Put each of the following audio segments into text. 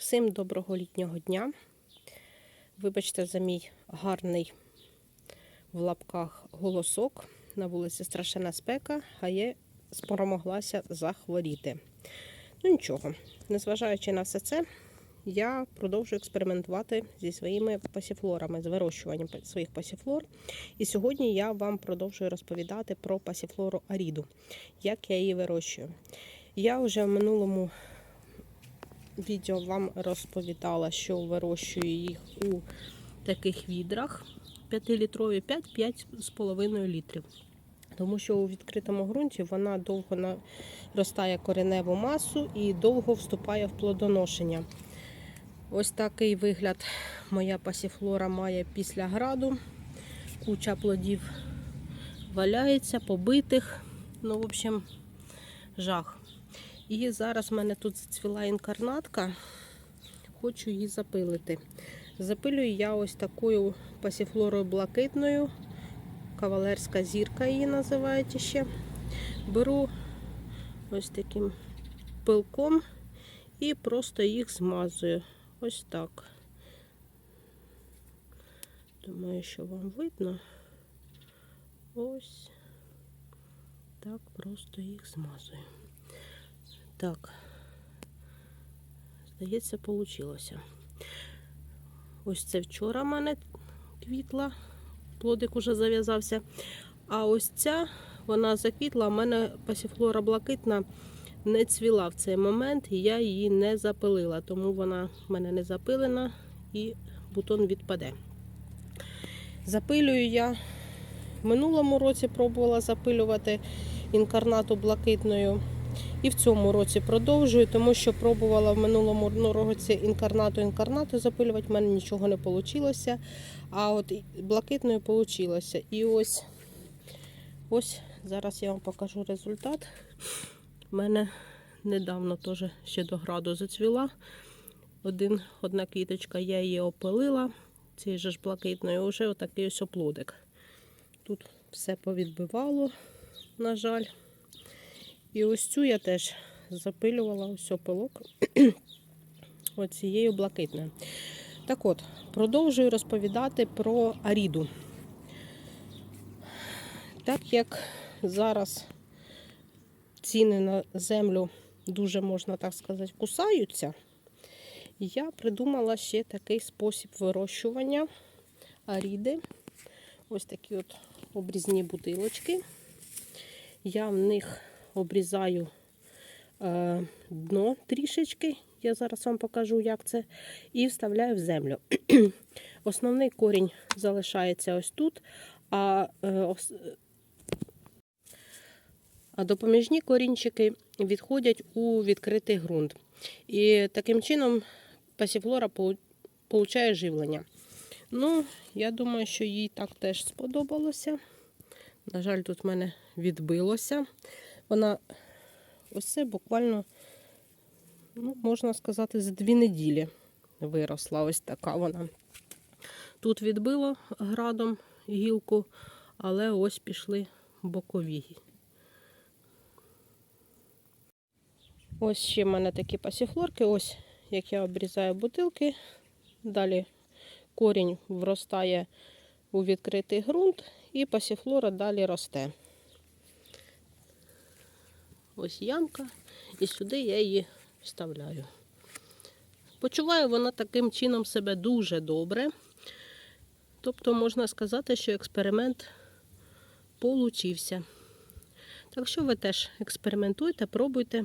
Всім доброго літнього дня. Вибачте за мій гарний в лапках голосок. На вулиці страшенна спека, а я спромоглася захворіти. Ну нічого, незважаючи на все це, я продовжую експериментувати зі своїми пасіфлорами, з вирощуванням своїх пасіфлор. І сьогодні я вам продовжую розповідати про пасіфлору Аріду, як я її вирощую. Я вже в минулому відео вам розповідала, що вирощую їх у таких відрах 5-літрові, 5-5,5 літрів. Тому що у відкритому ґрунті вона довго наростає кореневу масу і довго вступає в плодоношення. Ось такий вигляд моя пасіфлора має після граду. Куча плодів валяється, побитих. Ну, в общем, жах. І зараз в мене тут зацвіла інкарнатка. Хочу її запилити. Запилюю я ось такою пасіфлорою блакитною. Кавалерська зірка її називають ще. Беру ось таким пилком і просто їх змазую. Ось так. Думаю, що вам видно. Ось так просто їх змазую. Так, здається, вийшло. Ось це вчора в мене квітла, плодик уже зав'язався. А ось ця, вона заквітла, у мене пасіфлора блакитна не цвіла в цей момент, і я її не запилила, тому вона в мене не запилена і бутон відпаде. Запилюю я в минулому році пробувала запилювати інкарнату блакитною. І в цьому році продовжую, тому що пробувала в минулому році інкарнату інкарнату запилювати, в мене нічого не вийшло. А от блакитною вийшло. І ось ось зараз я вам покажу результат. У мене недавно теж ще до граду зацвіла. Один, Одна квіточка, я її опилила, цією ж блакитною, вже отакий ось оплодик. Тут все повідбивало, на жаль. І ось цю я теж запилювала ось опилок оцією блакитною. Так от, продовжую розповідати про аріду. Так як зараз ціни на землю дуже, можна так сказати, кусаються, я придумала ще такий спосіб вирощування аріди. Ось такі от обрізні бутилочки. Я в них обрізаю е, дно трішечки. Я зараз вам покажу, як це, і вставляю в землю. Основний корінь залишається ось тут, а, е, ос, а допоміжні корінчики відходять у відкритий ґрунт. І таким чином пасіфлора получає живлення. Ну, я думаю, що їй так теж сподобалося. На жаль, тут в мене відбилося. Вона ось це буквально, ну, можна сказати, за дві неділі виросла. Ось така вона. Тут відбило градом гілку, але ось пішли бокові. Ось ще в мене такі пасіфлорки. Ось як я обрізаю бутилки. Далі корінь вростає у відкритий ґрунт, і пасіфлора далі росте. Ось ямка, і сюди я її вставляю. Почуваю вона таким чином себе дуже добре. Тобто, можна сказати, що експеримент получився. Так що ви теж експериментуйте, пробуйте.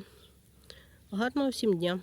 Гарного всім дня!